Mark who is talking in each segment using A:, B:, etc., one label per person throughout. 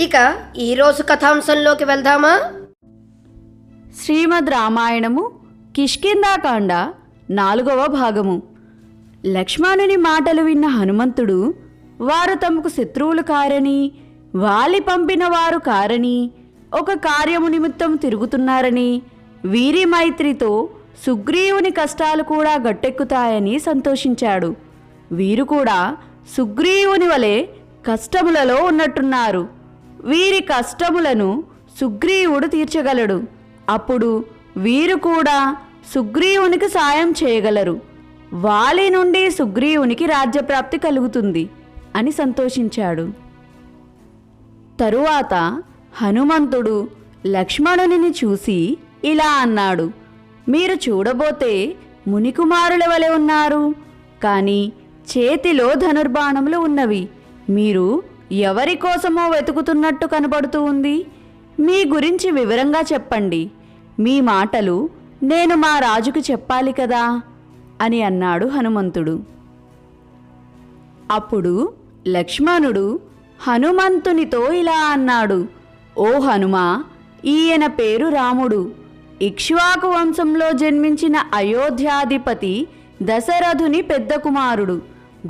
A: ఇక ఈరోజు కథాంశంలోకి వెళ్దామా?
B: శ్రీమద్ రామాయణము కిష్కిందాకాండ నాలుగవ భాగము. లక్ష్మణుని మాటలు విన్న హనుమంతుడు వారు తమకు శత్రువులు కారని వాలి పంపిన వారు కారని ఒక కార్యము నిమిత్తం తిరుగుతున్నారని వీరి మైత్రితో సుగ్రీవుని కష్టాలు కూడా గట్టెక్కుతాయని సంతోషించాడు. వీరు కూడా సుగ్రీవుని వలె కష్టములలో ఉన్నట్టున్నారు. వీరి కష్టములను సుగ్రీవుడు తీర్చగలడు. అప్పుడు వీరు కూడా సుగ్రీవునికి సాయం చేయగలరు. వాలి నుండి సుగ్రీవునికి రాజ్యప్రాప్తి కలుగుతుంది అని సంతోషించాడు. తరువాత హనుమంతుడు లక్ష్మణుని చూసి ఇలా అన్నాడు మీరు చూడబోతే మునికుమారుల వలె ఉన్నారు కానీ చేతిలో ధనుర్బాణములు ఉన్నవి. మీరు ఎవరి కోసమో వెతుకుతున్నట్టు కనబడుతూ ఉంది. మీ గురించి వివరంగా చెప్పండి. మీ మాటలు నేను మా రాజుకు చెప్పాలి కదా? అని అన్నాడు హనుమంతుడు. అప్పుడు లక్ష్మణుడు హనుమంతునితో ఇలా అన్నాడు. ఓ హనుమా ఈయన పేరు రాముడు. ఇక్ష్వాకు వంశంలో జన్మించిన అయోధ్యాధిపతి దశరథుని పెద్ద కుమారుడు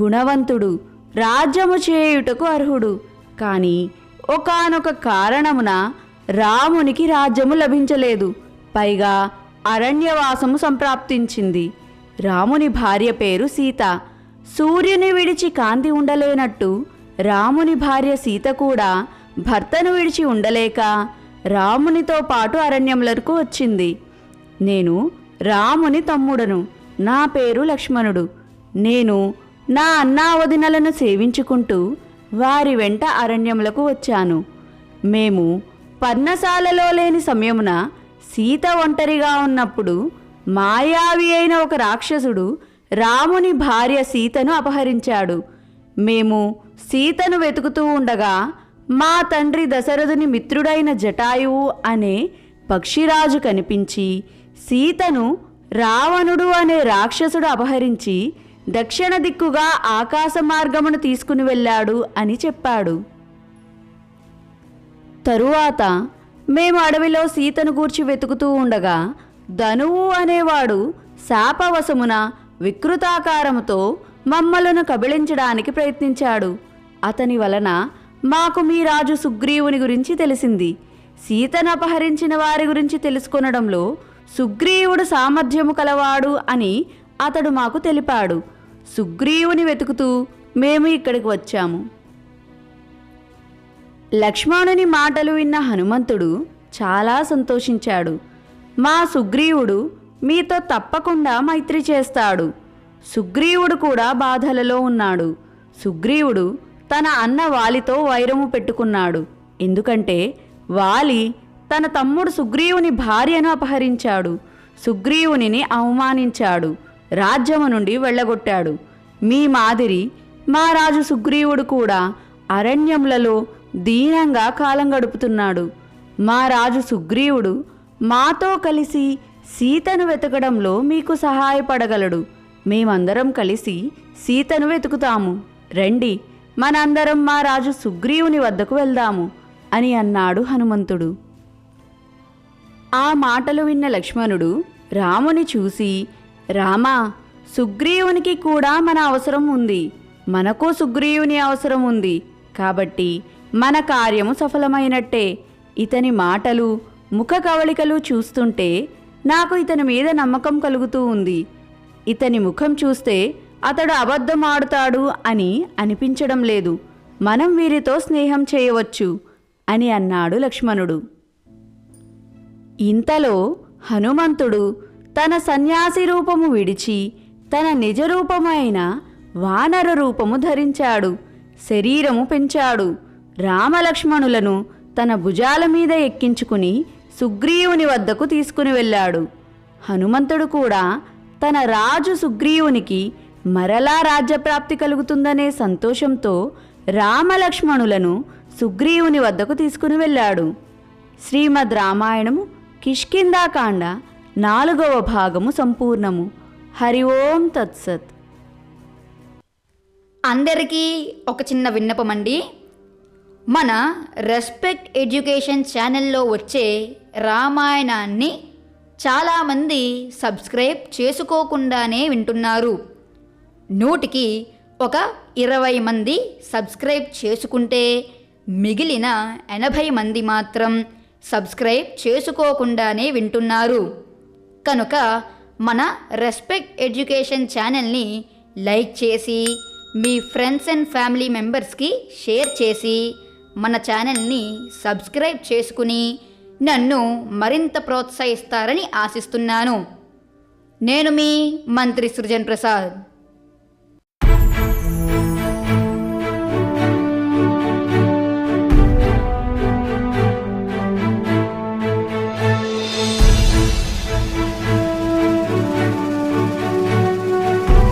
B: గుణవంతుడు. రాజ్యము చేయుటకు అర్హుడు. కాని ఒకానొక కారణమున రామునికి రాజ్యము లభించలేదు. పైగా అరణ్యవాసము సంప్రాప్తించింది. రాముని భార్య పేరు సీత. సూర్యుని విడిచి కాంతి ఉండలేనట్టు రాముని భార్య సీత కూడా భర్తను విడిచి ఉండలేక రామునితో పాటు అరణ్యములకు వచ్చింది. నేను రాముని తమ్ముడను. నా పేరు లక్ష్మణుడు. నేను నా అన్నా వదినలను సేవించుకుంటూ వారి వెంట అరణ్యములకు వచ్చాను. మేము పర్ణశాలలో లేని సమయమున సీత ఒంటరిగా ఉన్నప్పుడు మాయావి అయిన ఒక రాక్షసుడు రాముని భార్య సీతను అపహరించాడు. మేము సీతను వెతుకుతూ ఉండగా మా తండ్రి దశరథుని మిత్రుడైన జటాయువు అనే పక్షిరాజు కనిపించి సీతను రావణుడు అనే రాక్షసుడు అపహరించి దక్షిణ దిక్కుగా ఆకాశ మార్గమును తీసుకుని వెళ్ళాడు అని చెప్పాడు. తరువాత మేము అడవిలో సీతను గూర్చి వెతుకుతూ ఉండగా ధనువు అనేవాడు శాపవశమున వికృతాకారముతో మమ్మలను కబిళించడానికి ప్రయత్నించాడు. అతని వలన మాకు మీ రాజు సుగ్రీవుని గురించి తెలిసింది. సీతను అపహరించిన వారి గురించి తెలుసుకొనడంలో సుగ్రీవుడు సామర్థ్యము కలవాడు అని అతడు మాకు తెలిపాడు. సుగ్రీవుని వెతుకుతూ మేము ఇక్కడికి వచ్చాము. లక్ష్మణుని మాటలు విన్న హనుమంతుడు చాలా సంతోషించాడు. మా సుగ్రీవుడు మీతో తప్పకుండా మైత్రి చేస్తాడు. సుగ్రీవుడు కూడా బాధలలో ఉన్నాడు. సుగ్రీవుడు తన అన్న వాలితో వైరము పెట్టుకున్నాడు. ఎందుకంటే వాలి తన తమ్ముడు సుగ్రీవుని భార్యను అపహరించాడు. సుగ్రీవునిని అవమానించాడు. రాజ్యము నుండి వెళ్ళగొట్టాడు. మీ మాదిరి మా రాజు సుగ్రీవుడు కూడా అరణ్యములలో దీనంగా కాలం గడుపుతున్నాడు. మా రాజు సుగ్రీవుడు మాతో కలిసి సీతను వెతకడంలో మీకు సహాయపడగలడు. మేమందరం కలిసి సీతను వెతుకుతాము. రండి మనందరం మా రాజు సుగ్రీవుని వద్దకు వెళ్దాము అని అన్నాడు హనుమంతుడు. ఆ మాటలు విన్న లక్ష్మణుడు రాముని చూసి రామా సుగ్రీవునికి కూడా మన అవసరం ఉంది. మనకు సుగ్రీవుని అవసరం ఉంది. కాబట్టి మన కార్యము సఫలమైనట్టే. ఇతని మాటలు ముఖ కవళికలు చూస్తుంటే నాకు ఇతని మీద నమ్మకం కలుగుతూ ఉంది. ఇతని ముఖం చూస్తే అతడు అబద్ధం ఆడుతాడు అని అనిపించడం లేదు. మనం వీరితో స్నేహం చేయవచ్చు అని అన్నాడు లక్ష్మణుడు. ఇంతలో హనుమంతుడు తన సన్యాసి రూపము విడిచి తన నిజరూపమైన వానర రూపము ధరించాడు. శరీరము పెంచాడు. రామలక్ష్మణులను తన భుజాల మీద ఎక్కించుకుని సుగ్రీవుని వద్దకు తీసుకుని వెళ్ళాడు. హనుమంతుడు కూడా తన రాజు సుగ్రీవునికి మరలా రాజ్యప్రాప్తి కలుగుతుందనే సంతోషంతో రామలక్ష్మణులను సుగ్రీవుని వద్దకు తీసుకుని వెళ్ళాడు. శ్రీమద్ రామాయణము కిష్కిందాకాండ నాలుగవ భాగము సంపూర్ణము. హరి ఓం తత్సత్.
C: అందరికీ ఒక చిన్న విన్నపం అండి. మన రెస్పెక్ట్ ఎడ్యుకేషన్ ఛానల్లో వచ్చే రామాయణాన్ని చాలామంది సబ్స్క్రైబ్ చేసుకోకుండానే వింటున్నారు. నూటికి ఒక ఇరవై మంది సబ్స్క్రైబ్ చేసుకుంటే మిగిలిన ఎనభై మంది మాత్రం సబ్స్క్రైబ్ చేసుకోకుండానే వింటున్నారు. కనుక మన రెస్పెక్ట్ ఎడ్యుకేషన్ ఛానల్ని లైక్ చేసి మీ ఫ్రెండ్స్ అండ్ ఫ్యామిలీ మెంబర్స్కి షేర్ చేసి మన ఛానల్ని సబ్స్క్రైబ్ చేసుకుని నన్ను మరింత ప్రోత్సహిస్తారని ఆశిస్తున్నాను. నేను మీ మంత్రి సృజన్ ప్రసాద్.